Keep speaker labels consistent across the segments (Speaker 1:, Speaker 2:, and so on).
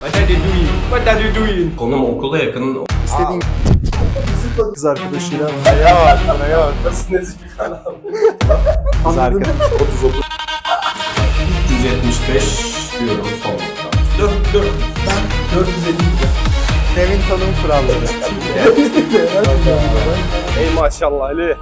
Speaker 1: What are you doing? What are you doing?
Speaker 2: Konum okula yakın.
Speaker 3: İstediğin
Speaker 4: Kız arkadaşıyla
Speaker 3: paraya bak paraya bak.
Speaker 2: Nasıl nezih bir kanal?
Speaker 3: Kız arkadaş.
Speaker 4: 30 30.
Speaker 2: 175 diyorum son nokta. 4 4
Speaker 4: Ben 450
Speaker 3: Devin tanım kuralları. Ey maşallah Ali.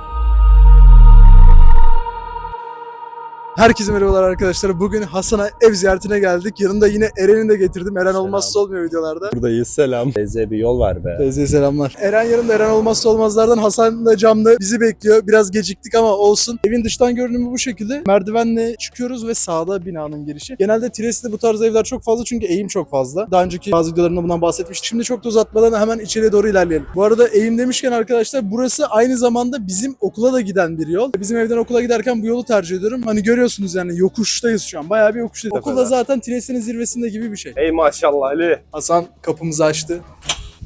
Speaker 4: Herkese merhabalar arkadaşlar. Bugün Hasan'a ev ziyaretine geldik. Yanında yine Eren'i de getirdim. Eren olmazsa olmuyor videolarda.
Speaker 3: Buradayız selam. Teyze bir yol var be.
Speaker 4: Teyze selamlar. Eren yanında Eren olmazsa olmazlardan Hasan da camda bizi bekliyor. Biraz geciktik ama olsun. Evin dıştan görünümü bu şekilde. Merdivenle çıkıyoruz ve sağda binanın girişi. Genelde Tires'te bu tarz evler çok fazla çünkü eğim çok fazla. Daha önceki bazı videolarımda bundan bahsetmiştim. Şimdi çok da uzatmadan hemen içeriye doğru ilerleyelim. Bu arada eğim demişken arkadaşlar burası aynı zamanda bizim okula da giden bir yol. Bizim evden okula giderken bu yolu tercih ediyorum. Hani görüyorsunuz yani yokuştayız şu an. Bayağı bir yokuştayız. Okul da zaten Tires'in zirvesinde gibi bir şey.
Speaker 3: Ey maşallah Ali.
Speaker 4: Hasan kapımızı açtı.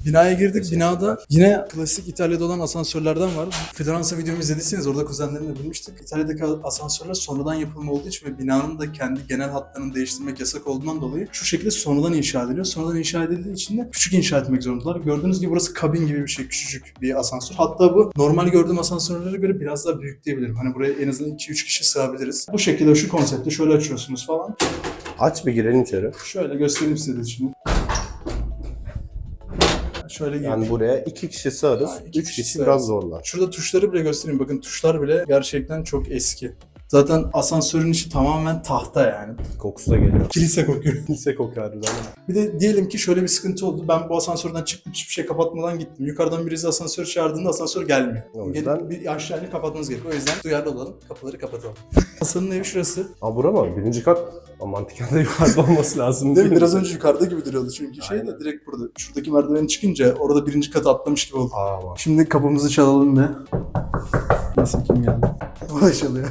Speaker 4: Binaya girdik. Binada yine klasik İtalya'da olan asansörlerden var. Floransa videomu izlediyseniz orada kuzenlerimle bulmuştuk. İtalya'daki asansörler sonradan yapılma olduğu için ve binanın da kendi genel hatlarını değiştirmek yasak olduğundan dolayı şu şekilde sonradan inşa ediliyor. Sonradan inşa edildiği için de küçük inşa etmek zorundalar. Gördüğünüz gibi burası kabin gibi bir şey. Küçücük bir asansör. Hatta bu normal gördüğüm asansörlere göre biraz daha büyük diyebilirim. Hani buraya en azından 2-3 kişi sığabiliriz. Bu şekilde şu konsepte şöyle açıyorsunuz falan.
Speaker 3: Aç bir girelim içeri.
Speaker 4: Şöyle göstereyim size de şimdi. Şöyle girdik.
Speaker 3: Yani buraya iki kişi sığarız.
Speaker 4: Ha, iki
Speaker 3: Üç
Speaker 4: kişi
Speaker 3: kişi biraz zorlar.
Speaker 4: Şurada tuşları bile göstereyim. Bakın tuşlar bile gerçekten çok eski. Zaten asansörün içi tamamen tahta yani.
Speaker 3: Kokusu da geliyor.
Speaker 4: Kilise kokuyor.
Speaker 3: Kimse kokuyor harbiden.
Speaker 4: Bir de diyelim ki şöyle bir sıkıntı oldu. Ben bu asansörden çıktım hiçbir şey kapatmadan gittim. Yukarıdan birisi asansör çağırdığında asansör gelmiyor.
Speaker 3: O yüzden-
Speaker 4: Gelip bir aşağıya kapatmanız gerekiyor. O yüzden duyarlı olalım. Kapıları kapatalım. Hasan'ın evi şurası.
Speaker 3: Aa bura mı? Birinci kat. Ama mantıken de yukarıda olması lazım.
Speaker 4: Değil mi? Biraz önce yukarıda gibi duruyordu çünkü şey de direkt burada. Şuradaki merdiveni çıkınca orada birinci kata atlamış gibi oldu.
Speaker 3: Aa.
Speaker 4: Şimdi kapımızı çalalım ve... Nasıl kim geldi? O çalıyor.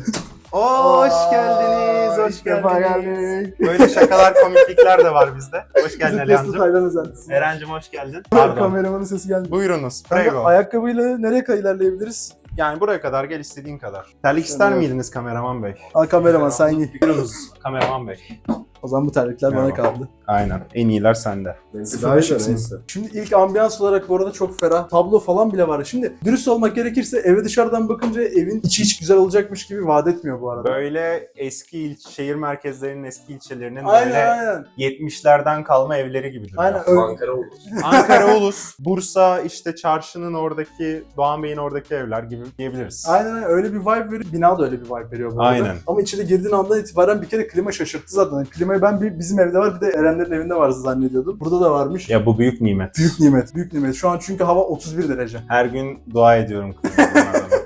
Speaker 5: Hoş geldiniz, hoş geldiniz. Böyle şakalar, komiklikler de var bizde. Hoş geldin
Speaker 4: Bizi. Taylan özentisi.
Speaker 5: Eren'cim hoş geldin. Pardon.
Speaker 4: Kameramanın sesi geldi.
Speaker 5: Buyurunuz,
Speaker 4: Kanka,
Speaker 5: prego.
Speaker 4: ayakkabıyla nereye kadar ilerleyebiliriz?
Speaker 5: Yani buraya kadar gel istediğin kadar. Terlik ister miydiniz kameraman bey?
Speaker 4: Al kameraman sen giy.
Speaker 5: Buyurunuz kameraman bey.
Speaker 4: O zaman bu terlikler bana kaldı.
Speaker 5: Aynen, en iyiler sende.
Speaker 3: De
Speaker 4: 05
Speaker 3: neyse.
Speaker 4: Şimdi ilk ambiyans olarak bu arada çok ferah. Tablo falan bile var. Şimdi dürüst olmak gerekirse eve dışarıdan bakınca evin içi hiç güzel olacakmış gibi vaat etmiyor bu arada.
Speaker 5: Böyle eski il, şehir merkezlerinin eski ilçelerinin
Speaker 4: Aynen
Speaker 5: böyle
Speaker 4: aynen.
Speaker 5: 70'lerden kalma evleri gibi duruyor.
Speaker 4: Aynen öyle.
Speaker 2: Ankara olur.
Speaker 5: Ankara Ulus, Bursa işte çarşının oradaki, Doğan Bey'in oradaki evler gibi diyebiliriz.
Speaker 4: Aynen aynen. öyle bir vibe veriyor. Bina da öyle bir vibe veriyor bu arada.
Speaker 5: Aynen.
Speaker 4: Ama içeri girdiğin andan itibaren bir kere klima şaşırttı zaten. Klimayı ben bir, bizim evde var bir de Erenlerin evinde var zannediyordum. Burada da varmış.
Speaker 5: Ya bu büyük nimet.
Speaker 4: Büyük nimet, büyük nimet. Şu an çünkü hava 31 derece.
Speaker 5: Her gün dua ediyorum.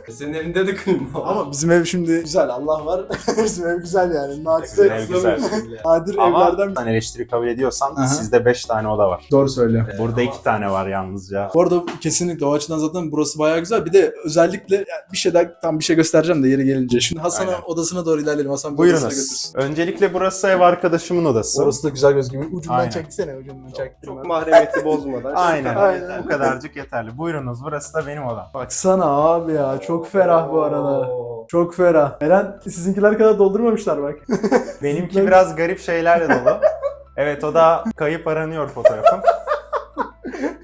Speaker 5: Kızlarıma.
Speaker 2: Senin evinde de klima var.
Speaker 4: Ama bizim ev şimdi güzel Allah var. bizim ev güzel yani. Nadire,
Speaker 5: Ev güzel.
Speaker 4: nadir
Speaker 5: Ama
Speaker 4: evlerden
Speaker 5: sen eleştiri kabul ediyorsan
Speaker 4: Aha.
Speaker 5: sizde 5 tane oda var.
Speaker 4: Doğru söylüyor.
Speaker 5: Burada 2 tane var yalnızca.
Speaker 4: Bu arada kesinlikle o açıdan zaten burası bayağı güzel. Bir de özellikle yani bir şey daha tam bir şey göstereceğim de yeri gelince. Şimdi Hasan'ın
Speaker 5: Aynen.
Speaker 4: odasına doğru ilerleyelim. Hasan bir odasına
Speaker 5: Buyurunuz.
Speaker 4: götürsün.
Speaker 5: Öncelikle burası ev arkadaşımın odası.
Speaker 4: Orası da güzel gözüküyor. Ucundan
Speaker 5: Aynen.
Speaker 4: çeksene ucundan çaktırma.
Speaker 3: Çok mahremiyeti bozmadan.
Speaker 5: Aynen.
Speaker 4: Aynen.
Speaker 5: Bu kadarcık yeterli. Buyurunuz. Burası da benim odam.
Speaker 4: Baksana abi ya çok ferah bu arada. Çok ferah. Eren sizinkiler kadar doldurmamışlar bak.
Speaker 5: Benimki biraz garip şeylerle dolu. Evet o da kayıp aranıyor fotoğrafım.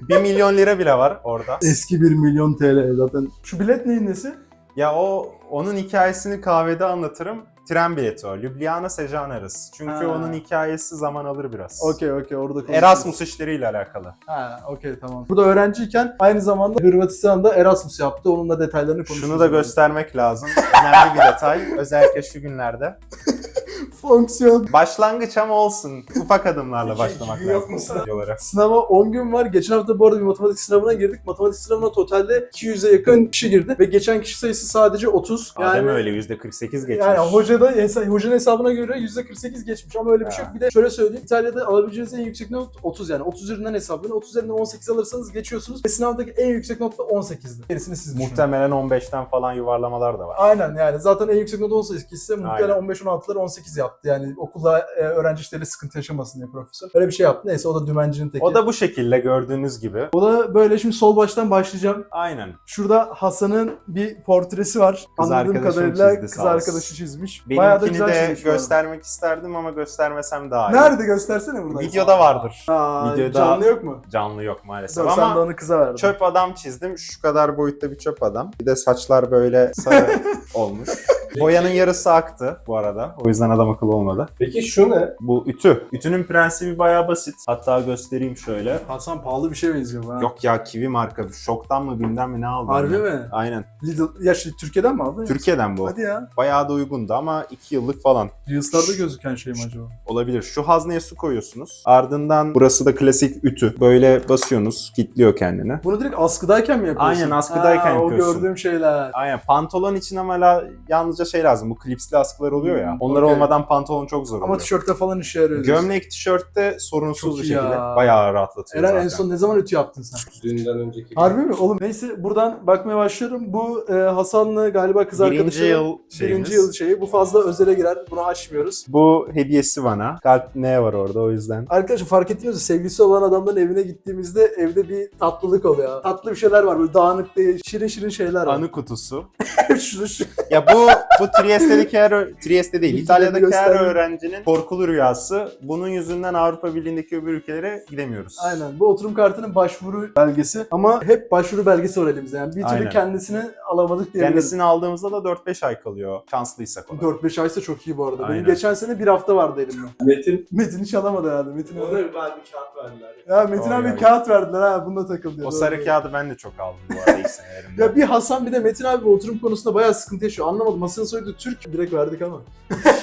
Speaker 5: 1 milyon lira bile var orada.
Speaker 4: Eski 1 milyon TL zaten. Şu bilet neyin nesi?
Speaker 5: Ya o onun hikayesini kahvede anlatırım. Tren bileti o. Ljubljana Sejanarız. Çünkü
Speaker 4: Ha.
Speaker 5: onun hikayesi zaman alır biraz.
Speaker 4: Okey okey orada konuşuruz.
Speaker 5: Erasmus işleriyle alakalı.
Speaker 4: Ha okey tamam. Burada öğrenciyken aynı zamanda Hırvatistan'da Erasmus yaptı. Onun da detaylarını konuşuruz.
Speaker 5: Şunu da göstermek lazım. Önemli bir detay. Özellikle şu günlerde.
Speaker 4: Fonksiyon.
Speaker 5: Başlangıç ama olsun. Ufak adımlarla başlamak
Speaker 2: yok
Speaker 5: lazım.
Speaker 2: mu.
Speaker 4: Sınava 10 gün var. Geçen hafta bu arada bir matematik sınavına girdik. Matematik sınavına totalde 200'e yakın kişi girdi. Ve geçen kişi sayısı sadece 30.
Speaker 5: Adem öyle %48 geçmiş.
Speaker 4: Yani hoca da hesa- hocanın hesabına göre %48 geçmiş ama öyle bir şey yok. Bir de şöyle söyleyeyim. İtalya'da alabileceğiniz en yüksek not 30 yani. 30 üzerinden hesaplayın. 30 üzerinden 18 alırsanız geçiyorsunuz. Ve sınavdaki en yüksek not da 18'di. Gerisini siz düşünün.
Speaker 5: Muhtemelen 15'ten falan yuvarlamalar da var.
Speaker 4: Aynen yani zaten en yüksek not 18 ise muhtemelen
Speaker 5: Aynen.
Speaker 4: 15-16'ları 18 yaptı. Yaptı. Yani okulda e, öğrenci işleriyle sıkıntı yaşamasın diye profesör. Öyle bir şey yaptı. Neyse o da dümencinin teki.
Speaker 5: O da bu şekilde gördüğünüz gibi.
Speaker 4: o da böyle şimdi sol baştan başlayacağım.
Speaker 5: Aynen.
Speaker 4: Şurada Hasan'ın bir portresi var.
Speaker 5: Kız
Speaker 4: Anladığım kadarıyla
Speaker 5: çizdi,
Speaker 4: kız arkadaşı çizmiş. Bayağı da güzel
Speaker 5: de
Speaker 4: çizmiş arada.
Speaker 5: göstermek isterdim ama göstermesem daha iyi.
Speaker 4: Nerede göstersene burada.
Speaker 5: Videoda vardır.
Speaker 4: Aa,
Speaker 5: Videoda-
Speaker 4: Canlı yok mu?
Speaker 5: Canlı yok maalesef
Speaker 4: Dur,
Speaker 5: ama
Speaker 4: onu kıza verdin.
Speaker 5: çöp adam çizdim. Şu kadar boyutta bir çöp adam. Bir de saçlar böyle sarı olmuş. Boyanın yarısı aktı bu arada. O yüzden adam akıllı olmadı.
Speaker 3: Peki şu ne?
Speaker 5: Bu ütü. Ütünün prensibi bayağı basit. Hatta göstereyim şöyle.
Speaker 4: Hasan pahalı bir şey benziyor bana.
Speaker 5: Yok ya kivi marka. Şoktan mı bilmem mi ne aldım.
Speaker 4: Harbi
Speaker 5: ben.
Speaker 4: mi?
Speaker 5: Aynen.
Speaker 4: Lidl, ya şey, Türkiye'den mi aldın?
Speaker 5: Türkiye'den bu.
Speaker 4: Hadi ya.
Speaker 5: Bayağı da uygundu ama 2 yıllık falan
Speaker 4: Reels'larda gözüken şey mi acaba?
Speaker 5: olabilir. Şu hazneye su koyuyorsunuz. Ardından burası da klasik ütü. Böyle basıyorsunuz, kilitliyor kendini.
Speaker 4: Bunu direkt askıdayken mi yapıyorsun?
Speaker 5: Aynen, askıdayken
Speaker 4: Ha, O
Speaker 5: yapıyorsun.
Speaker 4: gördüğüm şeyler.
Speaker 5: Aynen pantolon için ama yalnızca şey lazım. Bu klipsli askılar oluyor ya.
Speaker 4: Hmm,
Speaker 5: Onlar
Speaker 4: okey.
Speaker 5: olmadan pantolon çok zor
Speaker 4: Ama
Speaker 5: oluyor.
Speaker 4: tişörtte falan işe yarıyor. diyorsun.
Speaker 5: Gömlek, tişörtte sorunsuz
Speaker 4: Çok
Speaker 5: bir
Speaker 4: iyi
Speaker 5: şekilde.
Speaker 4: ya.
Speaker 5: Bayağı rahatlatıyor
Speaker 4: Eren
Speaker 5: zaten.
Speaker 4: en son ne zaman ütü yaptın sen?
Speaker 3: Dünden önceki.
Speaker 4: Harbi mi? Oğlum neyse buradan bakmaya başlıyorum. Bu e, Hasan'la galiba kız
Speaker 5: Birinci
Speaker 4: arkadaşı.
Speaker 5: yıl şeyimiz.
Speaker 4: Birinci yıl şeyi. Bu fazla özele girer. Bunu açmıyoruz.
Speaker 5: Bu hediyesi bana. Kalp ne var orada o yüzden.
Speaker 4: Arkadaşlar fark ettiniz mi? Sevgilisi olan adamların evine gittiğimizde evde bir tatlılık oluyor. Tatlı bir şeyler var. Böyle dağınık değil. Şirin şirin şeyler var.
Speaker 5: Anı kutusu.
Speaker 4: Şunu şu.
Speaker 5: Ya bu bu Trieste'deki her Trieste değil. İtalya'daki her öğrencinin korkulu rüyası. Bunun yüzünden Avrupa Birliği'ndeki öbür ülkelere gidemiyoruz.
Speaker 4: Aynen. Bu oturum kartının başvuru belgesi. Ama hep başvuru belgesi var elimizde. Yani bir türlü
Speaker 5: Aynen.
Speaker 4: kendisini alamadık diyebiliriz.
Speaker 5: Kendisini aldığımızda da 4-5 ay kalıyor. Şanslıysak o da.
Speaker 4: 4-5 aysa çok iyi bu arada. Benim
Speaker 5: Aynen.
Speaker 4: geçen sene bir hafta vardı elimde.
Speaker 3: Metin.
Speaker 4: Metin hiç alamadı herhalde. Metin
Speaker 3: Ona bir bana bir kağıt verdiler.
Speaker 4: Ya Metin abi
Speaker 5: oy.
Speaker 4: kağıt verdiler ha bununla takıl diyor.
Speaker 5: O
Speaker 4: Doğru.
Speaker 5: sarı kağıdı ben de çok aldım bu arada ilk senelerimde.
Speaker 4: Ya bir Hasan bir de Metin abi bu oturum konusunda bayağı sıkıntı yaşıyor. Anlamadım. Hasan'ın soyadı Türk. Direkt verdik ama.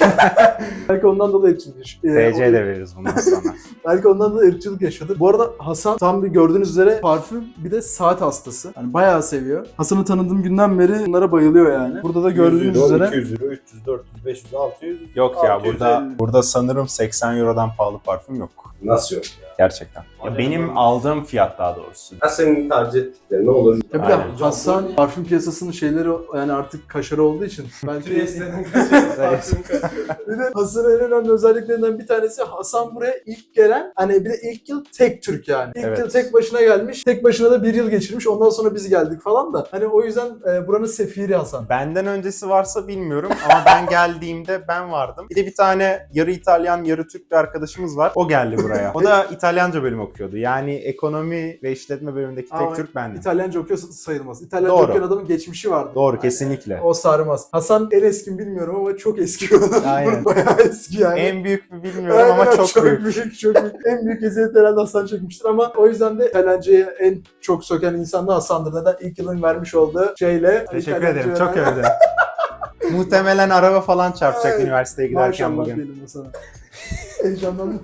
Speaker 4: belki ondan dolayı ırkçılık yaşıyor. Ee,
Speaker 5: TC de veririz bundan sonra.
Speaker 4: Belki ondan dolayı ırkçılık yaşıyordur. Bu arada Hasan tam bir gördüğünüz üzere parfüm bir de saat hastası. Yani bayağı seviyor. Hasan'ı tanıdığım günden beri bunlara bayılıyor yani. Burada da gördüğünüz
Speaker 3: 100 euro,
Speaker 4: üzere
Speaker 3: 200 euro, 300, 400, 500, 600.
Speaker 5: Yok ya
Speaker 3: 650.
Speaker 5: burada burada sanırım 80 Euro'dan pahalı parfüm yok.
Speaker 3: Nasıl yok ya?
Speaker 5: Gerçekten. Ya benim aldığım fiyat daha doğrusu.
Speaker 3: Ha senin tercih ettiklerin ne olur?
Speaker 4: Ya bir de
Speaker 5: Aynen.
Speaker 4: Hasan parfüm piyasasının şeyleri yani artık kaşarı olduğu için. Belki
Speaker 3: Trieste'nin kaçıyor, parfüm kaçıyor.
Speaker 4: Bir de Hasan'ın en önemli özelliklerinden bir tanesi Hasan buraya ilk gelen hani bir de ilk yıl tek Türk yani. İlk
Speaker 5: Evet.
Speaker 4: yıl tek başına gelmiş. Tek başına da bir yıl geçirmiş. Ondan sonra biz geldik falan da. Hani o yüzden e, buranın sefiri Hasan.
Speaker 5: Benden öncesi varsa bilmiyorum ama ben geldiğimde ben vardım. Bir de bir tane yarı İtalyan yarı Türk bir arkadaşımız var. O geldi buraya. O da İtalyanca bölüm okuyordu. Yani ekonomi ve işletme bölümündeki tek
Speaker 4: Ama
Speaker 5: Türk bendim.
Speaker 4: İtalyanca okuyor sayılmaz. İtalyanca
Speaker 5: Doğru.
Speaker 4: okuyan adamın geçmişi vardı.
Speaker 5: Doğru
Speaker 4: Yani
Speaker 5: kesinlikle.
Speaker 4: O sarmaz. Hasan en eski mi bilmiyorum ama çok eski.
Speaker 5: Aynen.
Speaker 4: Bayağı eski yani.
Speaker 5: En büyük mü bilmiyorum
Speaker 4: Aynen,
Speaker 5: ama çok, büyük.
Speaker 4: büyük. Çok büyük. en büyük eziyet herhalde Hasan çekmiştir ama o yüzden de İtalyanca'ya en çok söken insan da Hasan'dır. Neden? İlk yılın vermiş olduğu şeyle.
Speaker 5: Teşekkür ederim. Çok övdüm. Muhtemelen araba falan çarpacak
Speaker 4: Ay,
Speaker 5: üniversiteye giderken bugün.
Speaker 4: Heyecanlandım.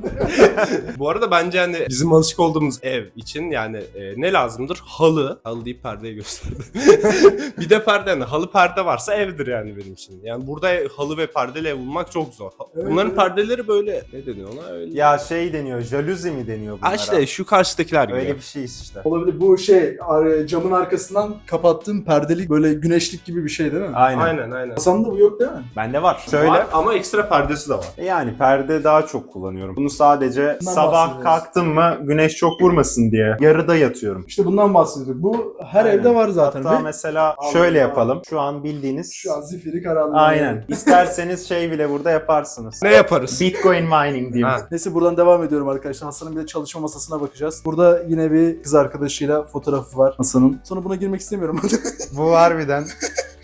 Speaker 3: Bu arada bence hani bizim alışık olduğumuz ev için yani e, ne lazımdır? Halı. Halı deyip perdeyi gösterdi. bir de perde. Yani halı perde varsa evdir yani benim için. Yani burada halı ve perdeli ev bulmak çok zor.
Speaker 4: Evet,
Speaker 3: Bunların
Speaker 4: evet.
Speaker 3: perdeleri böyle ne deniyor ona? Öyle.
Speaker 5: Ya şey deniyor, jaluzi mi deniyor bunlara?
Speaker 3: Ha işte şu karşıdakiler gibi.
Speaker 5: Öyle bir şey işte.
Speaker 4: Olabilir. Bu şey ar- camın arkasından kapattığım perdelik böyle güneşlik gibi bir şey değil mi?
Speaker 5: Aynen.
Speaker 3: Aynen aynen.
Speaker 4: Hasan'da bu yok değil mi?
Speaker 5: Bende var. Şöyle.
Speaker 3: Var ama ekstra perdesi de var.
Speaker 5: E Yani perde daha çok kullanıyorum. Bunu sadece
Speaker 4: Bundan
Speaker 5: sabah kalktım mı güneş çok vurmasın diye yarıda yatıyorum.
Speaker 4: İşte bundan bahsediyorduk. Bu her
Speaker 5: Aynen.
Speaker 4: evde var zaten.
Speaker 5: Hatta
Speaker 4: Ve
Speaker 5: mesela
Speaker 4: Allah
Speaker 5: şöyle yapalım. Şu an bildiğiniz.
Speaker 4: şu an zifiri karanlığı.
Speaker 5: Aynen. İsterseniz şey bile burada yaparsınız.
Speaker 3: Ne yaparız?
Speaker 5: Bitcoin mining diyeyim.
Speaker 3: Ha.
Speaker 4: Neyse buradan devam ediyorum arkadaşlar. Hasan'ın bir de çalışma masasına bakacağız. Burada yine bir kız arkadaşıyla fotoğrafı var Hasan'ın. Sonra buna girmek istemiyorum.
Speaker 5: Bu harbiden.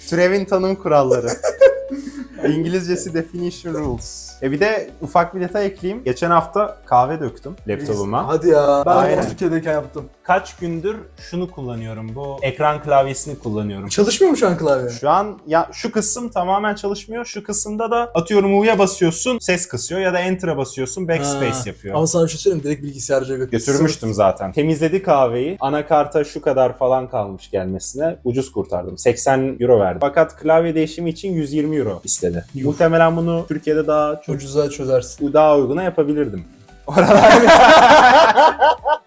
Speaker 5: Türevin tanım kuralları. İngilizcesi definition rules. E bir de ufak bir detay ekleyeyim. Geçen hafta kahve döktüm laptopuma.
Speaker 4: Hadi ya. Ben
Speaker 5: Aynen.
Speaker 4: de Türkiye'deyken yaptım.
Speaker 5: Kaç gündür şunu kullanıyorum. Bu ekran klavyesini kullanıyorum.
Speaker 4: Çalışmıyor mu şu an klavye?
Speaker 5: Şu an ya şu kısım tamamen çalışmıyor. Şu kısımda da atıyorum U'ya basıyorsun ses kısıyor ya da Enter'a basıyorsun backspace
Speaker 4: Ha.
Speaker 5: yapıyor.
Speaker 4: Ama sana bir şey söyleyeyim direkt bilgisayarcıya götür.
Speaker 5: Götürmüştüm zaten. Temizledi kahveyi. Anakarta şu kadar falan kalmış gelmesine. Ucuz kurtardım. 80 euro verdi. Fakat klavye değişimi için 120 euro istedi.
Speaker 4: Yuh.
Speaker 5: Muhtemelen bunu Türkiye'de daha çok
Speaker 4: Ucuza çözersin.
Speaker 5: daha uyguna yapabilirdim. Oralar,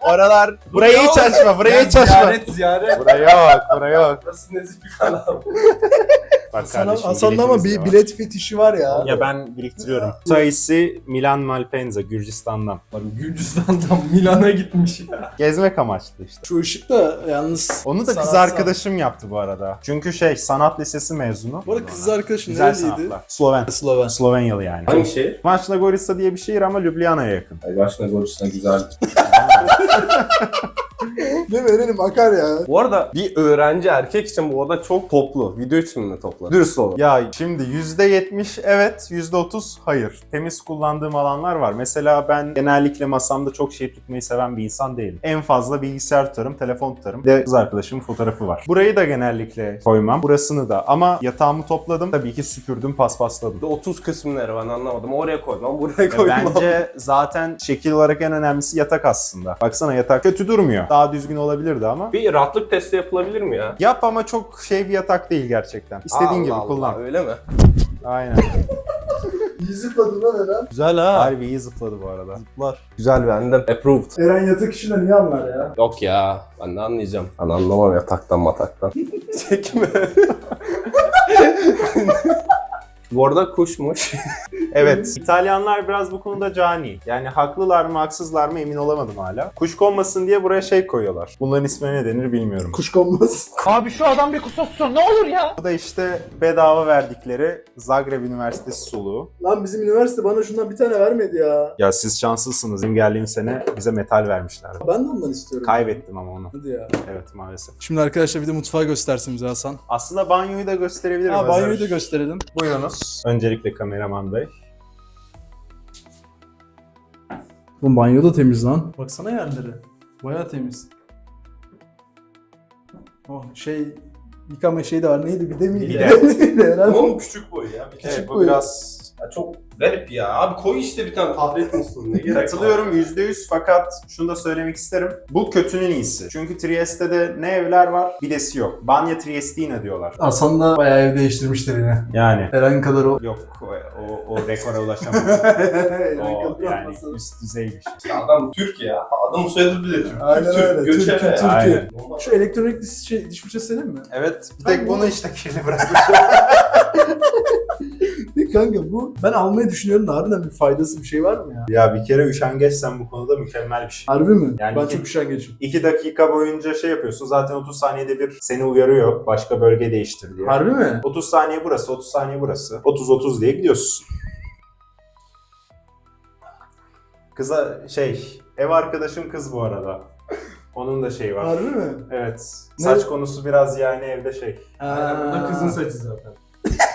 Speaker 5: aralar burayı hiç açma, burayı hiç açma.
Speaker 2: Ziyaret ziyaret.
Speaker 5: Buraya bak, buraya bak.
Speaker 2: Nasıl nezih bir kanal.
Speaker 5: Bak
Speaker 4: Hasan,
Speaker 5: kardeşim,
Speaker 4: Hasan'ın ama
Speaker 5: biletimiz de
Speaker 4: bir
Speaker 5: var.
Speaker 4: bilet fetişi var ya.
Speaker 5: Ya ben biriktiriyorum. Sayısı Milan Malpensa, Gürcistan'dan.
Speaker 2: Bak Gürcistan'dan Milan'a gitmiş ya.
Speaker 5: Gezmek amaçlı işte.
Speaker 4: Şu ışık da yalnız
Speaker 5: Onu da kız
Speaker 4: sanatsal.
Speaker 5: arkadaşım yaptı bu arada. Çünkü şey sanat lisesi mezunu.
Speaker 4: Bu arada kız arkadaşın
Speaker 5: Güzel
Speaker 4: nereliydi?
Speaker 5: sanatlar. Sloven.
Speaker 4: Sloven.
Speaker 5: Slovenyalı yani.
Speaker 2: Hangi şehir?
Speaker 5: Maçla Gorica diye bir şehir ama Ljubljana'ya yakın.
Speaker 2: Ay başına Gürcistan güzel. ハハハハ!
Speaker 4: Ne verelim akar ya.
Speaker 3: Bu arada bir öğrenci erkek için bu oda çok toplu. Video için mi toplu? Dürüst olun.
Speaker 5: Ya şimdi %70 evet, %30 hayır. Temiz kullandığım alanlar var. Mesela ben genellikle masamda çok şey tutmayı seven bir insan değilim. En fazla bilgisayar tutarım, telefon tutarım. Bir de kız arkadaşımın fotoğrafı var. Burayı da genellikle koymam. Burasını da. Ama yatağımı topladım. Tabii ki süpürdüm, paspasladım.
Speaker 3: 30 kısımları ben anlamadım. Oraya koymam, buraya
Speaker 5: Ya
Speaker 3: koymam.
Speaker 5: Bence zaten şekil olarak en önemlisi yatak aslında. Baksana yatak kötü durmuyor. Daha düzgün olabilirdi ama.
Speaker 3: Bir rahatlık testi yapılabilir mi ya?
Speaker 5: Yap ama çok şey bir yatak değil gerçekten. İstediğin
Speaker 3: Allah
Speaker 5: gibi
Speaker 3: Allah,
Speaker 5: kullan.
Speaker 3: Öyle mi?
Speaker 5: Aynen.
Speaker 4: Yüzük adına neden?
Speaker 5: Güzel ha. Harbi iyi zıpladı bu arada.
Speaker 4: Var.
Speaker 3: Güzel beğendim. Approved.
Speaker 4: Eren yatak işine niye anlar ya?
Speaker 3: Yok ya. Ben de anlayacağım. Ben anlamam yataktan mataktan. Çekme. Bu arada kuşmuş.
Speaker 5: Evet. İtalyanlar biraz bu konuda cani. Yani haklılar mı haksızlar mı emin olamadım hala. Kuş konmasın diye buraya şey koyuyorlar. Bunların ismi ne denir bilmiyorum.
Speaker 4: Kuşkonmaz.
Speaker 6: Abi şu adam bir kusursun ne olur ya.
Speaker 5: Bu da işte bedava verdikleri Zagreb Üniversitesi soluğu.
Speaker 4: Lan bizim üniversite bana şundan bir tane vermedi ya.
Speaker 5: Ya siz şanslısınız. Benim geldiğim sene bize metal vermişlerdi.
Speaker 4: Ben de ondan istiyorum.
Speaker 5: Kaybettim ama onu.
Speaker 4: Hadi ya.
Speaker 5: Evet maalesef.
Speaker 4: Şimdi arkadaşlar bir de mutfağı göstersin bize Hasan.
Speaker 5: Aslında banyoyu da gösterebilirim.
Speaker 4: Ha banyoyu da gösterelim.
Speaker 5: Buyurunuz. Öncelikle kameraman bey.
Speaker 4: Bu banyo da temiz lan. Baksana yerleri. Baya temiz. Oh şey yıkama şey de var. Neydi bir de miydi? Bir de herhalde.
Speaker 3: Oğlum küçük boy ya. Bir
Speaker 4: Küçük
Speaker 5: Evet, bu
Speaker 4: boy.
Speaker 5: biraz
Speaker 3: Ya çok garip ya. Abi koy işte bir tane tahret musluğunu. Ne gerek?
Speaker 5: Katılıyorum %100 fakat şunu da söylemek isterim. Bu kötünün iyisi. Çünkü Trieste'de ne evler var bilesi yok. Banya Triestina diyorlar.
Speaker 4: Hasan da bayağı ev değiştirmiştir yine.
Speaker 5: Yani
Speaker 4: Eren kadar o.
Speaker 5: yok o, o, o rekora ulaşamaz. O yani üst düzeymiş.
Speaker 3: Ya Adam Türk ya. Adamın soyadı bile Türk.
Speaker 4: Aynen
Speaker 3: Türk,
Speaker 4: öyle. Türk,
Speaker 3: Göçebe.
Speaker 4: Türk, Türk.
Speaker 5: Aynen.
Speaker 4: Şu elektronik diş, şey, diş fırçası senin mi?
Speaker 5: Evet bir tek
Speaker 4: bu-
Speaker 5: bunu işte kirli bırakmış.
Speaker 4: Değil kanka bu ben almayı düşünüyorum da harbiden bir faydası bir şey var mı ya?
Speaker 5: ya bir kere üşengeçsen bu konuda mükemmel bir şey.
Speaker 4: Harbi mi?
Speaker 5: Yani
Speaker 4: ben
Speaker 5: iki-
Speaker 4: çok üşengeçim.
Speaker 5: 2 dakika boyunca şey yapıyorsun zaten 30 saniyede bir seni uyarıyor başka bölge değiştir diye.
Speaker 4: Harbi mi?
Speaker 5: 30 saniye burası, 30 saniye burası. 30-30 diye gidiyorsun. Kıza şey, ev arkadaşım kız bu arada. Onun da şeyi var.
Speaker 4: Harbi mi?
Speaker 5: Evet.
Speaker 4: Ne?
Speaker 5: Saç konusu biraz yani evde şey.
Speaker 2: Aynen bu da kızın saçı zaten.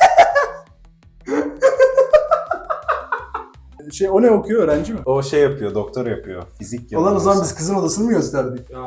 Speaker 4: Şey o ne okuyor öğrenci mi?
Speaker 5: O şey yapıyor, doktor yapıyor. Fizik
Speaker 4: Olan o
Speaker 5: yapıyor.
Speaker 4: zaman biz kızın odasını mı gösterdik?
Speaker 3: Ya.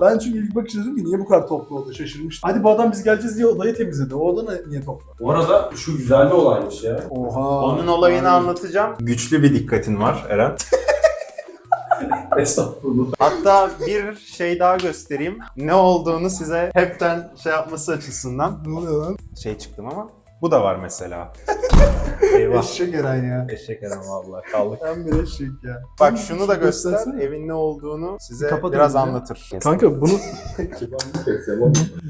Speaker 4: Ben çünkü ilk bakışta dedim ki niye bu kadar toplu oda şaşırmıştım. Hadi bu adam biz geleceğiz diye odayı temizledi. O oda ne- niye toplu?
Speaker 2: Bu arada şu güzel bir olaymış ya.
Speaker 4: Oha.
Speaker 5: Onun olayını anlatacağım. Güçlü bir dikkatin var Eren.
Speaker 2: Estağfurullah.
Speaker 5: Hatta bir şey daha göstereyim. Ne olduğunu size hepten şey yapması açısından.
Speaker 4: Ne oluyor lan?
Speaker 5: Şey çıktım ama. Bu da var mesela. Eyvah.
Speaker 4: Eşek Eren ya.
Speaker 5: Eşek Eren valla kaldık.
Speaker 4: Ben bir eşek ya.
Speaker 5: Bak şunu da göster.
Speaker 4: Göstersene.
Speaker 5: Evin ne olduğunu size
Speaker 4: Kapat
Speaker 5: biraz
Speaker 4: elini.
Speaker 5: anlatır.
Speaker 4: Kanka bunu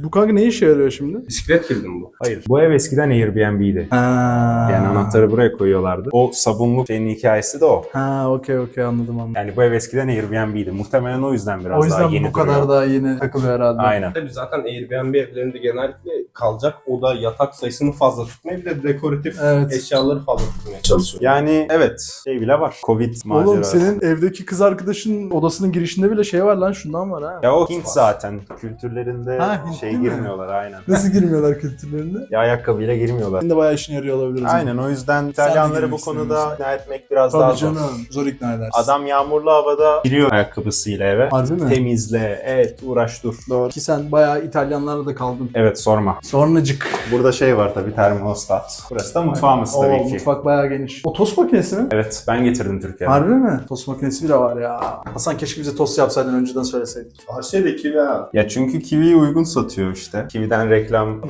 Speaker 4: bu kanka ne işe yarıyor şimdi?
Speaker 3: Bisiklet girdim bu.
Speaker 5: Hayır. Bu ev eskiden Airbnb'ydi.
Speaker 4: Ha.
Speaker 5: Yani anahtarı buraya koyuyorlardı. O sabunlu şeyin hikayesi de o.
Speaker 4: Ha okey okey anladım anladım.
Speaker 5: Yani bu ev eskiden Airbnb'ydi. Muhtemelen o yüzden biraz
Speaker 4: o yüzden
Speaker 5: daha yeni
Speaker 4: bu kadar
Speaker 5: duruyor.
Speaker 4: daha yeni takılıyor herhalde.
Speaker 5: Aynen.
Speaker 3: Tabii zaten Airbnb evlerinde genellikle kalacak oda yatak sayısını fazla tutmaya bir de dekoratif
Speaker 4: Evet.
Speaker 3: eşyaları fazla tutmaya çalışıyor.
Speaker 5: Yani evet şey bile var. Covid macerası.
Speaker 4: Oğlum senin evdeki kız arkadaşının odasının girişinde bile şey var lan şundan var ha.
Speaker 5: Ya o Hint zaten. Kültürlerinde
Speaker 4: Ha, Hint
Speaker 5: şey
Speaker 4: değil mi?
Speaker 5: girmiyorlar aynen.
Speaker 4: Nasıl girmiyorlar kültürlerine?
Speaker 5: Ya ayakkabıyla girmiyorlar.
Speaker 4: Senin de bayağı işine yarıyor olabilir. o zaman.
Speaker 5: Aynen o yüzden İtalyanları bu
Speaker 4: girmek
Speaker 5: konuda
Speaker 4: istemiyorsun.
Speaker 5: ikna etmek biraz daha
Speaker 4: Tabii
Speaker 5: zor.
Speaker 4: canım. Zor ikna edersin.
Speaker 5: Adam yağmurlu havada giriyor ayakkabısıyla eve.
Speaker 4: Harbi mi?
Speaker 5: Temizle, et, uğraş dur.
Speaker 4: Doğru. Ki sen bayağı İtalyanlarla da kaldın.
Speaker 5: Evet sorma.
Speaker 4: Sonracık.
Speaker 5: Burada şey var tabii termostat. Burası da mutfağımız
Speaker 4: Oo,
Speaker 5: tabii ki.
Speaker 4: mutfak bayağı geniş. O tost makinesi mi?
Speaker 5: Evet ben getirdim Türkiye'den.
Speaker 4: Harbi mi? Tost makinesi bile var ya. Hasan keşke bize tost yapsaydın önceden söyleseydik.
Speaker 2: Her şey de kivi ha.
Speaker 5: Ya çünkü kiviyi uygun satıyor işte. Kividen reklam.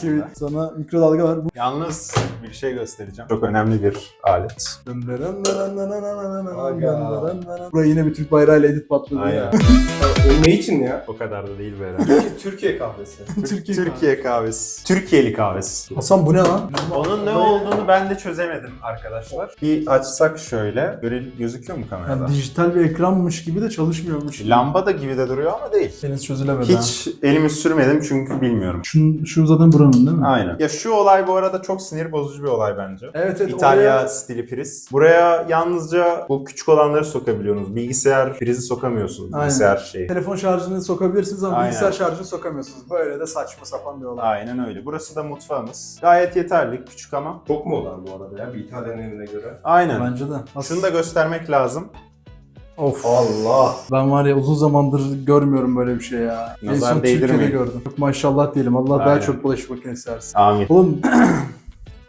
Speaker 4: Kivi. Sana mikrodalga var. Bu-
Speaker 5: Yalnız bir şey göstereceğim. Çok önemli bir alet.
Speaker 4: Buraya yine bir Türk bayrağıyla edit patladı
Speaker 5: Aynen.
Speaker 4: ya.
Speaker 2: O ne için ya?
Speaker 5: O kadar da değil be.
Speaker 2: Türkiye, Türkiye kahvesi.
Speaker 4: Türkiye.
Speaker 5: Türkiye kahvesi. Türkiye'li kahvesi.
Speaker 4: Hasan bu ne lan?
Speaker 5: Onun ne olduğunu ben de çözemedim arkadaşlar. Bir açsak şöyle. Böyle gözüküyor mu kamerada?
Speaker 4: Yani dijital bir ekranmış gibi de çalışmıyormuş.
Speaker 5: Lamba da gibi de duruyor ama değil.
Speaker 4: Henüz çözülemedi ha.
Speaker 5: Hiç elimi sürmedim çünkü bilmiyorum.
Speaker 4: Şun, şu zaten buranın değil mi?
Speaker 5: Aynen. Ya şu olay bu arada çok sinir bozucu bir olay bence.
Speaker 4: Evet evet.
Speaker 5: İtalya
Speaker 4: oraya-
Speaker 5: stili priz. Buraya yalnızca bu küçük olanları sokabiliyorsunuz. Bilgisayar prizi sokamıyorsunuz.
Speaker 4: Aynen.
Speaker 5: Bilgisayar şeyi.
Speaker 4: Telefon şarjını sokabilirsiniz ama
Speaker 5: Aynen.
Speaker 4: bilgisayar şarjını sokamıyorsunuz. Böyle de saçma sapan bir olay.
Speaker 5: Aynen öyle. Burası da mutfağımız. Gayet yeterli. Küçük ama.
Speaker 2: Çok mu olan bu arada ya bir İtalyan evine göre?
Speaker 5: Aynen.
Speaker 4: Bence de. As-
Speaker 5: Şunu da göstermek lazım.
Speaker 4: Of.
Speaker 2: Allah.
Speaker 4: Ben var ya uzun zamandır görmüyorum böyle bir şey ya. en
Speaker 5: Nazar
Speaker 4: son Türkiye'de gördüm. Çok maşallah diyelim. Allah daha
Speaker 5: Aynen.
Speaker 4: çok bulaşık makinesi versin.
Speaker 5: Amin.
Speaker 4: Oğlum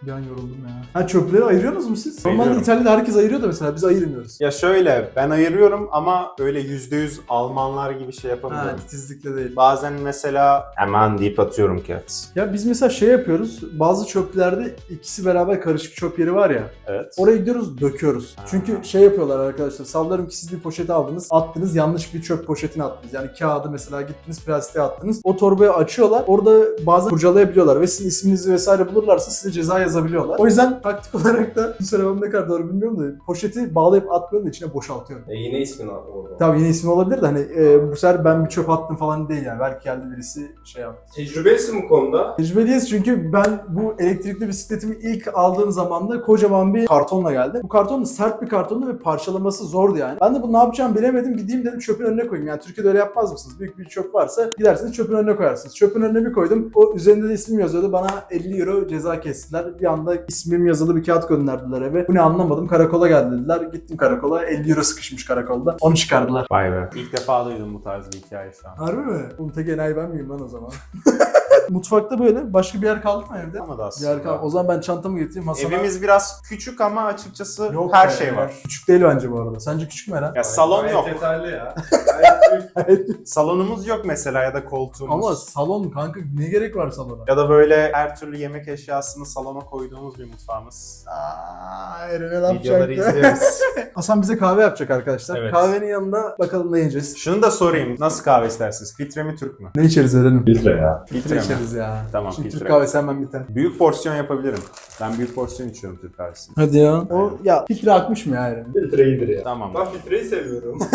Speaker 4: bir an yoruldum ya. Ha çöpleri ayırıyorsunuz mu siz? Normalde
Speaker 5: Ayırıyorum.
Speaker 4: İtalya'da herkes ayırıyor da mesela biz ayırmıyoruz.
Speaker 5: Ya şöyle ben ayırıyorum ama öyle %100 Almanlar gibi şey
Speaker 4: Ha
Speaker 5: yapamıyorum.
Speaker 4: titizlikle değil.
Speaker 5: Bazen mesela hemen deyip atıyorum kağıt.
Speaker 4: Ya biz mesela şey yapıyoruz. Bazı çöplerde ikisi beraber karışık çöp yeri var ya.
Speaker 5: Evet.
Speaker 4: Oraya gidiyoruz döküyoruz.
Speaker 5: Ha.
Speaker 4: Çünkü şey yapıyorlar arkadaşlar. Sallarım ki siz bir poşete aldınız. Attınız yanlış bir çöp poşetine attınız. Yani kağıdı mesela gittiniz plastiğe attınız. O torbayı açıyorlar. Orada bazen kurcalayabiliyorlar ve sizin isminizi vesaire bulurlarsa size ceza yazabiliyorlar. O yüzden praktik olarak da bu söylemem ne kadar doğru bilmiyorum da poşeti bağlayıp atmıyorum da içine boşaltıyorum.
Speaker 2: E yine ismini aldım orada.
Speaker 4: Tabii yine ismi olabilir de hani e, bu sefer ben bir çöp attım falan değil yani. Belki geldi birisi şey yaptı.
Speaker 2: Tecrübelisin bu konuda.
Speaker 4: Tecrübeliyiz çünkü ben bu elektrikli bisikletimi ilk aldığım zaman da kocaman bir kartonla geldi. Bu karton da sert bir kartondu ve parçalaması zordu yani. Ben de bunu ne yapacağımı bilemedim. Gideyim dedim çöpün önüne koyayım. Yani Türkiye'de öyle yapmaz mısınız? Büyük bir çöp varsa gidersiniz çöpün önüne koyarsınız. Çöpün önüne bir koydum. O üzerinde de ismim yazıyordu. Bana 50 euro ceza kestiler. Bir anda ismim yazılı bir kağıt gönderdiler eve. Bu ne anlamadım. Karakola geldi dediler. Gittim karakola. 50 euro sıkışmış karakolda. Onu çıkardılar.
Speaker 5: Vay be. İlk defa duydum bu tarz bir hikaye şu an.
Speaker 4: Harbi mi? Oğlum tek enayi ben miyim lan o zaman? Mutfakta böyle. Başka bir yer kaldı mı evde?
Speaker 5: Ama da
Speaker 4: Bir
Speaker 5: aslında.
Speaker 4: yer kaldı. O zaman ben çantamı getireyim. Hasan'a...
Speaker 5: Evimiz biraz küçük ama açıkçası
Speaker 4: Yok
Speaker 5: her
Speaker 4: be.
Speaker 5: şey var.
Speaker 4: Küçük değil bence bu arada. Sence küçük mü Eren?
Speaker 5: Ya salon yok.
Speaker 2: yeterli ya.
Speaker 5: Salonumuz yok mesela ya da koltuğumuz.
Speaker 4: Ama salon kanka ne gerek var salona?
Speaker 5: Ya da böyle her türlü yemek eşyasını salona koyduğumuz bir mutfağımız.
Speaker 4: Aaa Eren'e laf
Speaker 5: Videoları izliyoruz.
Speaker 4: Hasan bize kahve yapacak arkadaşlar.
Speaker 5: Evet.
Speaker 4: Kahvenin yanında bakalım ne yiyeceğiz.
Speaker 5: Şunu da sorayım. Nasıl kahve istersiniz? Filtre mi Türk mü?
Speaker 4: Ne içeriz Eren'im?
Speaker 2: Filtre ya.
Speaker 5: Filtre mi?
Speaker 4: içeriz ya?
Speaker 5: Tamam,
Speaker 4: Şimdi
Speaker 5: filtre.
Speaker 4: Türk kahvesi hemen biter.
Speaker 5: Büyük porsiyon yapabilirim. Ben büyük porsiyon içiyorum Türk kahvesini.
Speaker 4: Hadi ya. O ya filtre akmış mı ya Eren?
Speaker 2: Filtre iyidir ya.
Speaker 5: Tamam.
Speaker 2: Ben filtreyi seviyorum.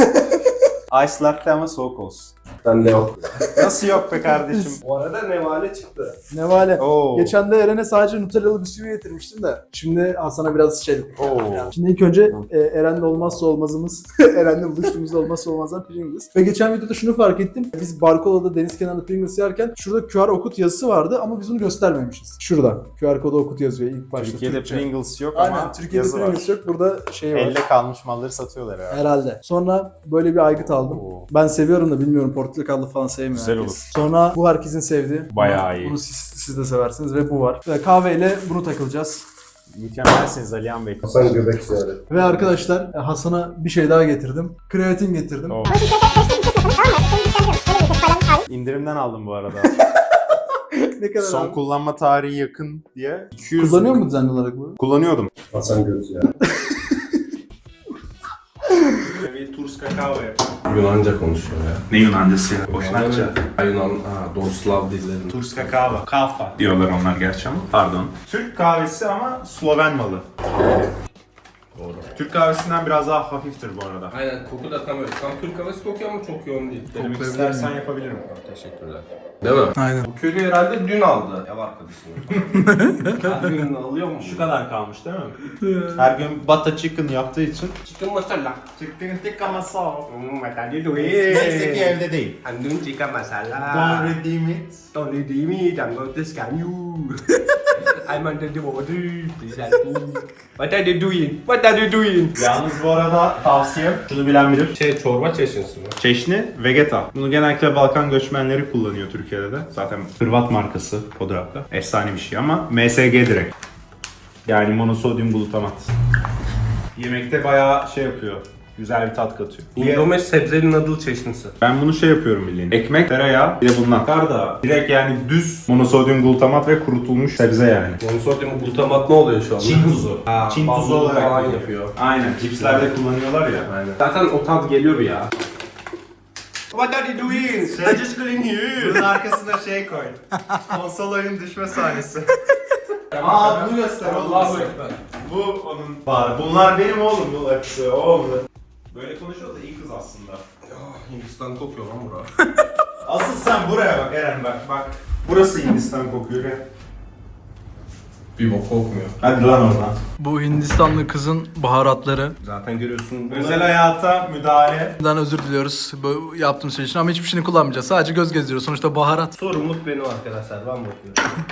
Speaker 5: Ice latte ama soğuk olsun.
Speaker 2: Bende yok.
Speaker 5: Nasıl yok be kardeşim?
Speaker 2: Bu arada nevale çıktı.
Speaker 4: Ne vale.
Speaker 5: Oo.
Speaker 4: Geçen de Eren'e sadece Nutellalı bisküvi getirmiştim de. Şimdi Hasan'a biraz şey
Speaker 5: Oo.
Speaker 4: Şimdi ilk önce e, Eren'le olmazsa olmazımız, Eren'le buluştuğumuzda olmazsa olmazlar Pringles. Ve geçen videoda şunu fark ettim. Biz Barkola'da deniz kenarında Pringles yerken şurada QR okut yazısı vardı ama biz onu göstermemişiz. Şurada QR kodu okut yazıyor ilk başta.
Speaker 5: Türkiye'de
Speaker 4: Türkçe.
Speaker 5: Pringles yok
Speaker 4: Aynen
Speaker 5: ama
Speaker 4: Türkiye'de
Speaker 5: yazı var.
Speaker 4: Pringles yok. Burada şey var.
Speaker 5: Elle kalmış malları satıyorlar ya.
Speaker 4: Herhalde. Sonra böyle bir aygıt aldım.
Speaker 5: Oo.
Speaker 4: Ben seviyorum da bilmiyorum portakallı falan sevmiyor
Speaker 5: Güzel
Speaker 4: herkes.
Speaker 5: olur.
Speaker 4: Sonra bu herkesin sevdiği.
Speaker 5: Bayağı
Speaker 4: Bunu-
Speaker 5: iyi.
Speaker 4: Bunu siz, siz de seversiniz ve bu var. Ve kahveyle bunu takılacağız.
Speaker 5: Mükemmelsiniz Alihan Bey.
Speaker 2: Hasan göbek ziyade.
Speaker 4: Ve arkadaşlar Hasan'a bir şey daha getirdim. Kreatin getirdim.
Speaker 5: Oo. İndirimden aldım bu arada.
Speaker 4: ne kadar
Speaker 5: Son
Speaker 4: abi?
Speaker 5: kullanma tarihi yakın diye. 200
Speaker 4: Kullanıyor mu düzenli olarak bu?
Speaker 5: Kullanıyordum.
Speaker 2: Hasan göz ya.
Speaker 5: Bir Turs kakao
Speaker 2: Yunanca konuşuyor ya.
Speaker 5: Ne Yunancası ya?
Speaker 2: Yunan, ha, Doğuslav dillerinde.
Speaker 5: Turs kakao. Kafa diyorlar onlar gerçi ama. Pardon. Türk kahvesi ama Sloven malı.
Speaker 2: Doğru.
Speaker 5: Türk kahvesinden biraz daha hafiftir bu arada.
Speaker 2: Aynen koku da tam öyle. Tam Türk havası kokuyor ama çok yoğun değil.
Speaker 5: Denemek istersen yapabilirim.
Speaker 2: Teşekkürler. Değil mi?
Speaker 4: Aynen.
Speaker 2: Bu köylü herhalde dün aldı ev arkadaşını. Her gün alıyor mu?
Speaker 5: Şu kadar kalmış değil mi? Her gün butter chicken yaptığı için.
Speaker 2: Chicken masala.
Speaker 5: Chicken tikka masala.
Speaker 2: Hmm,
Speaker 5: Neyse ki evde değil.
Speaker 2: Andun chicken masala.
Speaker 5: Don't redeem it.
Speaker 2: Don't redeem me, I'm not to scam you.
Speaker 1: I'm under the water. Please help me. What are you doing? What are you doing?
Speaker 5: Yalnız bu arada tavsiyem, şunu bilen bilir.
Speaker 3: Şey çorba çeşnisi mi?
Speaker 5: Çeşni Vegeta. Bunu genellikle Balkan göçmenleri kullanıyor Türkiye'de de. Zaten Hırvat markası Podravka. Efsane bir şey ama MSG direkt. Yani monosodyum glutamat. Yemekte bayağı şey yapıyor. Güzel bir tat katıyor.
Speaker 3: Indomes sebzeli noodle çeşnisi.
Speaker 5: Ben bunu şey yapıyorum bildiğin. Ekmek, tereyağı, bir de bundan. Karda. Direkt yani düz monosodyum glutamat ve kurutulmuş sebze yani.
Speaker 3: Monosodyum glutamat ne oluyor şu anda?
Speaker 5: Çin tuzu.
Speaker 3: Ha,
Speaker 5: Çin tuzu
Speaker 3: bazı
Speaker 5: olarak
Speaker 3: falan
Speaker 5: yapıyor.
Speaker 3: yapıyor.
Speaker 5: Aynen. Cipslerde kullanıyorlar ya. Aynen.
Speaker 3: Zaten o tat geliyor ya.
Speaker 1: What are you doing? I just clean here.
Speaker 5: Bunun arkasına şey koy. Konsol oyun düşme sahnesi. Aa bunu göster
Speaker 1: Ekber.
Speaker 5: Bu onun var. Bunlar benim oğlum bu hepsi oğlum. Böyle konuşuyor da iyi kız aslında.
Speaker 3: Hindistan kokuyor lan bura.
Speaker 5: Asıl sen buraya bak Eren bak bak. Burası Hindistan kokuyor ya.
Speaker 3: Bir bok kokmuyor.
Speaker 5: Hadi lan oradan.
Speaker 4: Bu Hindistanlı kızın baharatları.
Speaker 3: Zaten görüyorsun.
Speaker 5: Özel hayata müdahale.
Speaker 4: Bundan özür diliyoruz bu yaptığım süreç için ama hiçbir şeyini kullanmayacağız. Sadece göz gezdiriyoruz. Sonuçta baharat.
Speaker 3: Sorumluluk benim arkadaşlar. Ben bakıyorum.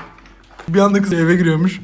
Speaker 4: Bir anda kız eve giriyormuş.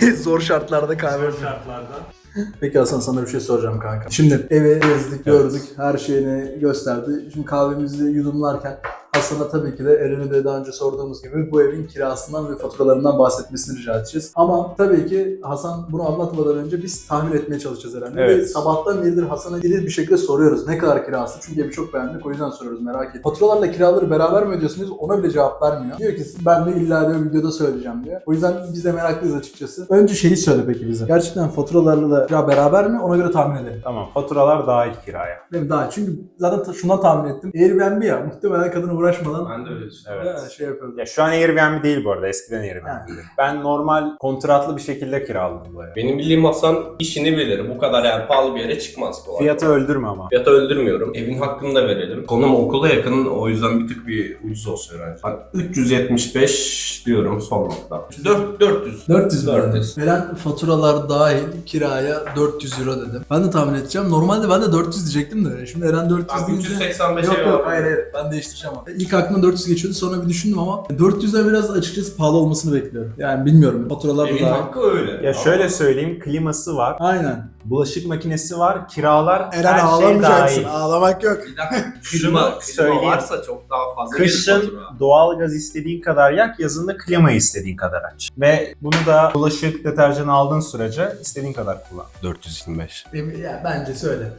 Speaker 4: Zor şartlarda kahve
Speaker 5: Şartlarda.
Speaker 4: Peki Hasan sana bir şey soracağım kanka. Şimdi evi gezdik, gördük, her şeyini gösterdi. Şimdi kahvemizi yudumlarken Hasan'a tabii ki de Eren'e de daha önce sorduğumuz gibi bu evin kirasından ve faturalarından bahsetmesini rica edeceğiz. Ama tabii ki Hasan bunu anlatmadan önce biz tahmin etmeye çalışacağız Eren'le.
Speaker 5: Evet.
Speaker 4: Ve sabahtan beridir Hasan'a deli bir şekilde soruyoruz. Ne kadar kirası? Çünkü evi çok beğendik o yüzden soruyoruz merak ettim. Faturalarla kiraları beraber mi ödüyorsunuz? Ona bile cevap vermiyor. Diyor ki ben de illa diyor videoda söyleyeceğim diyor. O yüzden biz de meraklıyız açıkçası. Önce şeyi söyle peki bize. Gerçekten faturalarla da kira beraber mi? Ona göre tahmin edelim.
Speaker 5: Tamam faturalar dahil kiraya.
Speaker 4: Değil mi? Daha çünkü zaten şundan tahmin ettim. Airbnb ya muhtemelen kadına uğraşmadan
Speaker 3: Ben de öyle düşünüyorum.
Speaker 5: Evet.
Speaker 4: ya, şey yapıyordu.
Speaker 5: Ya şu an Airbnb değil bu arada eskiden. Airbnb'di. Ben normal kontratlı bir şekilde kiraladım bu evi.
Speaker 3: Benim bildiğim Hasan işini bilir. Bu kadar yani pahalı bir yere çıkmaz kolay.
Speaker 5: Fiyatı öldürme ama.
Speaker 3: Fiyatı öldürmüyorum. Evin hakkını da verelim. Konum okula yakın o yüzden bir tık bir ucuz olsun öğrenci. Bak 375 diyorum son nokta. 4, 400.
Speaker 4: 400 mü?
Speaker 3: 400.
Speaker 4: Veren faturalar dahil kiraya 400 euro dedim. Ben de tahmin edeceğim. Normalde ben de 400 diyecektim de. Şimdi Eren 400
Speaker 3: Bak
Speaker 4: deyince...
Speaker 3: 385'e
Speaker 4: Yok yok
Speaker 3: yok.
Speaker 4: hayır hayır ben değiştireceğim ama. İlk aklımda 400 geçiyordu sonra bir düşündüm ama 400'e biraz açıkçası pahalı olmasını bekliyorum. Yani bilmiyorum faturalar da
Speaker 3: Evin
Speaker 4: dahil.
Speaker 3: hakkı öyle.
Speaker 5: Ya şöyle söyleyeyim kliması var,
Speaker 4: Aynen.
Speaker 5: bulaşık makinesi var, kiralar
Speaker 4: Eren
Speaker 5: her şey
Speaker 4: ağlamayacaksın.
Speaker 5: dahil.
Speaker 4: Ağlamak yok.
Speaker 3: Bir dakika.
Speaker 5: Şunu
Speaker 3: Klima, klima
Speaker 5: söyleyeyim.
Speaker 3: varsa çok daha fazla gelir
Speaker 5: Kışın
Speaker 3: fatura.
Speaker 5: doğalgaz istediğin kadar yak, yazında klimayı istediğin kadar aç. Ve bunu da bulaşık deterjanı aldığın sürece istediğin kadar kullan.
Speaker 3: 425.
Speaker 4: Benim- Ya bence söyle.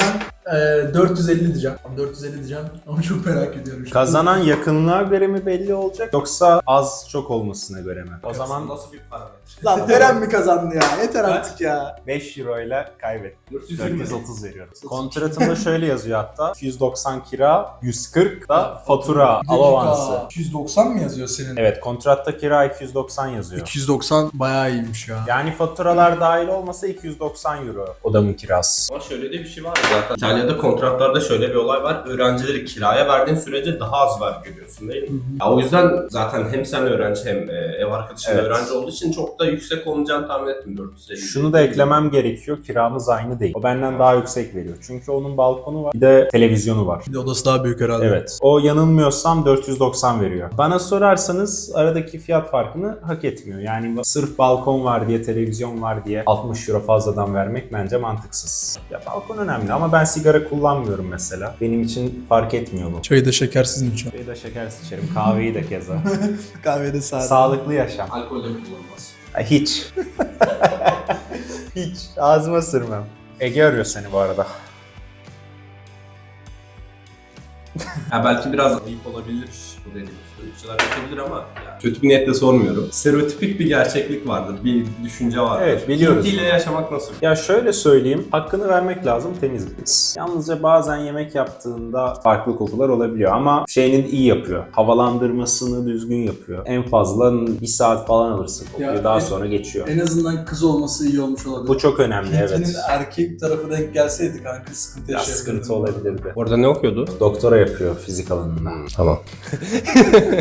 Speaker 4: Ben e, 450 diyeceğim. 450 diyeceğim ama çok merak ediyorum.
Speaker 5: Kazanan yakınlığa göre mi belli olacak yoksa az çok olmasına göre mi? O zaman
Speaker 3: nasıl bir para?
Speaker 4: Lan Eren mi kazandı ya? Yeter artık ya.
Speaker 5: 5 euro ile kaybet.
Speaker 3: 420.
Speaker 5: 430 veriyoruz. Kontratımda şöyle yazıyor hatta. 290 kira, 140 da fatura, alavansı.
Speaker 4: 290 mı yazıyor senin?
Speaker 5: Evet kontratta kira 290 yazıyor.
Speaker 4: 290 bayağı iyiymiş ya.
Speaker 5: Yani faturalar dahil olmasa 290 euro odamın kirası.
Speaker 3: Ama şöyle de bir şey var zaten. İtalya'da kontratlarda şöyle bir olay var. Öğrencileri kiraya verdiğin sürece daha az vergi ödüyorsun değil mi? Ya o yüzden zaten hem sen öğrenci hem e, ev arkadaşın da
Speaker 5: Evet.
Speaker 3: öğrenci olduğu için çok da yüksek olmayacağını tahmin 450.
Speaker 5: Şunu da eklemem gerekiyor. Kiramız aynı değil. O benden daha yüksek veriyor. Çünkü onun balkonu var. Bir de televizyonu var.
Speaker 4: Bir de odası daha büyük herhalde.
Speaker 5: Evet. O yanılmıyorsam 490 veriyor. Bana sorarsanız aradaki fiyat farkını hak etmiyor. Yani sırf balkon var diye, televizyon var diye 60 euro fazladan vermek bence mantıksız. Ya balkon önemli ama ben sigara kullanmıyorum mesela. Benim için fark etmiyor bu.
Speaker 4: Çayı da şekersiz mi içiyor?
Speaker 5: Çayı da şekersiz içerim. Kahveyi de keza.
Speaker 4: Kahvede sade.
Speaker 5: Sağlıklı yaşam.
Speaker 3: Alkol de kullanılmaz.
Speaker 5: Ha, Hiç. Hiç. Ağzıma sürmem. Ege arıyor seni bu arada.
Speaker 3: Ya belki biraz ayıp olabilir bu dediğimiz. Irkçılar yapabilir ama ya, kötü bir niyetle sormuyorum. Stereotipik bir gerçeklik vardır, bir düşünce vardır.
Speaker 5: Evet, biliyoruz
Speaker 3: Hindiyle
Speaker 5: bunu.
Speaker 3: yaşamak nasıl?
Speaker 5: Ya şöyle söyleyeyim, hakkını vermek lazım temiz. Yalnızca bazen yemek yaptığında farklı kokular olabiliyor ama şeyinin iyi yapıyor. Havalandırmasını düzgün yapıyor. En fazla bir saat falan alırsın kokuyu,
Speaker 4: Ya,
Speaker 5: daha
Speaker 4: en-
Speaker 5: sonra geçiyor.
Speaker 4: En azından kız olması iyi olmuş olabilir.
Speaker 5: Bu çok önemli
Speaker 4: Hintli'nin
Speaker 5: evet.
Speaker 4: erkek tarafı denk gelseydi kanka sıkıntı yaşayabilirdim.
Speaker 5: sıkıntı olabilirdi.
Speaker 3: Orada ne okuyordu?
Speaker 5: Doktora yapıyor fizik alanında.
Speaker 3: Tamam.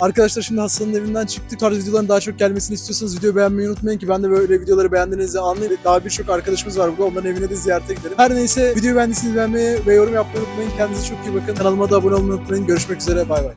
Speaker 4: Arkadaşlar şimdi Hasan'ın evinden çıktık. Tarz videoların daha çok gelmesini istiyorsanız videoyu beğenmeyi unutmayın ki ben de böyle videoları beğendiğinizi anlayayım. Daha birçok arkadaşımız var burada. Onların evine de ziyarete gidelim. Her neyse videoyu beğendiyseniz beğenmeyi ve yorum yapmayı unutmayın. Kendinize çok iyi bakın. Kanalıma da abone olmayı unutmayın. Görüşmek üzere. Bay bay.